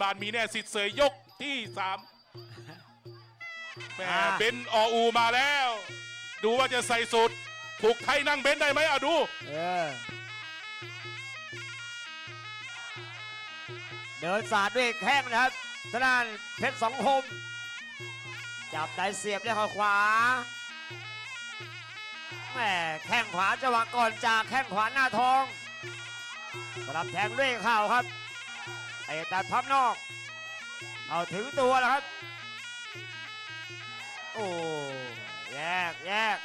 บานมีแน่สิทธิ์เสยยกที่สามแม่อ่า เบนซ์ออูมาแล้ว ดูว่าจะใส่สุดถูกไทยนั่งเบนซ์ได้ไหมเอาดู เออเดินสาดด้วยแข้งนะครับทางด้านเพชรสองคม จับได้เสียบด้วยเข่าขวาแหม่แข้งขวาจังหวะก่อนจากแข้งขวาหน้าทองสลับแทงด้วยเข่าครับ ไอ้ตัดพับนอก เอาถึงตัวแล้วครับ โอ้แยกแยก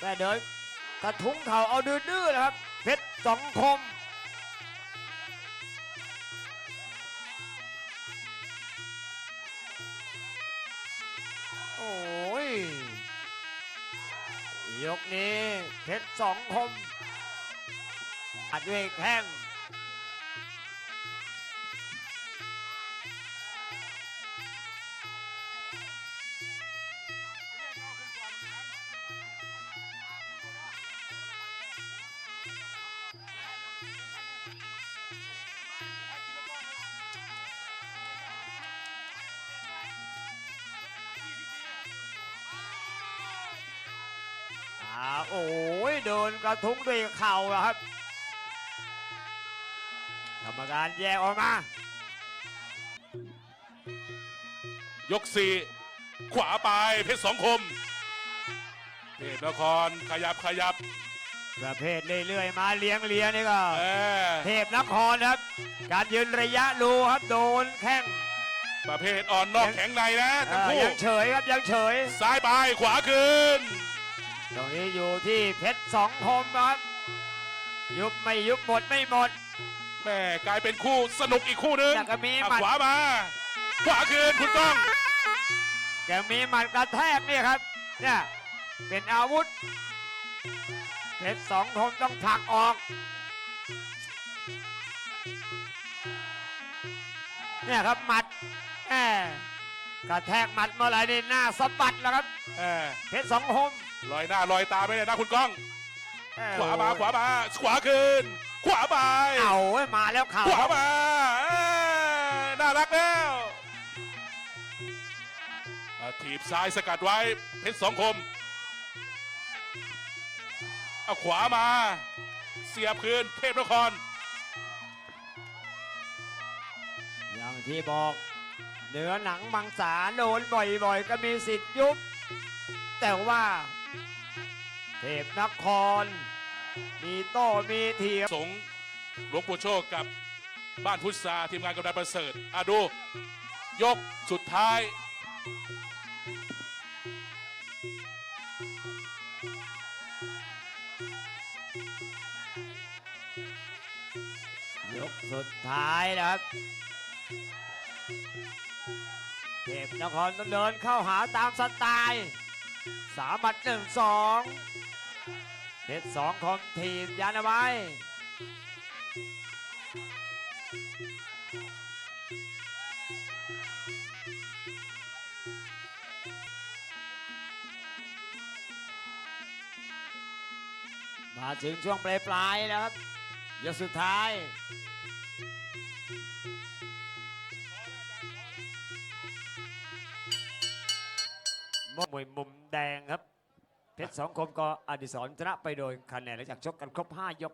แต่เดินกระทุ้งเข่าเอาดื้อๆนะครับ เพชรสองคม ยกนี้เพชรสองคมอัดด้วยแข้งาโอ้ยโดนกระทุ้งด้วยเข่าอะครับกรรมการแยกออกมา ยกสี่ขวาไปเพชรสองคมเทพนครขยับขยับประเภทเรื่อยๆมาเลี้ยงเลี้ยงนี่ก็เออเทพนครครับ การยืนระยะรูครับโดนแข้งประเภทอ่อนนอกแข็งในนะทั้งเอ่อคู่ยังเฉยครับยังเฉยซ้ายไปขวาคืน ตรงนี้อยู่ที่เพชรสองคมครับ ยุบไม่ยุบหมดไม่หมด แม่กลายเป็นคู่สนุกอีกคู่หนึงแล้วก็มีอะหมัดขวามา ขวาคืนคุณก้องแกมีหมัดกระแทกเนี่ยครับ เนี่ยเป็นอาวุธ เพชรสองคมต้องผลักออก เนี่ยครับหมัดแหม กระแทกหมัดเมื่อไหร่นี่หน้าสะบัดแล้วครับเออเพชรสองคมลอยหน้าลอยตาไปเลยนะคุณก้อง เอ้ยขวามาขวามาขวาคืนขวาไปเอาเว้ยมาแล้วเข่าขวาครับมาเอ้ยน่ารักแล้วอะถีบซ้ายสกัดไว้เพชรสองคมเอาขวามา เสียบคืนเทพนครอย่างที่บอก เนื้อหนังมังสาโดนบ่อยๆ ก็มีสิทธิ์ยุบ แต่ว่า เทพนคร มีโต้มีเทียบสงฆ์หลวงปู่โชคกับบ้านพุทธาทีมงานกำนันประเสริฐอะดู ยกสุดท้าย ยกสุดท้ายนะครับ เทพนครต้องเดินเข้าหาตามสไตล์สามัดหนึ่งสองเพชรสองคมทีมยานเอาไว้มาถึงช่วงปลายๆนะครับยกสุดท้าย มวยมุมแดงครับ เพชรสองคมก็อดิศรชนะไปโดยคะแนนหลังจากชกกันครบ 5 ยก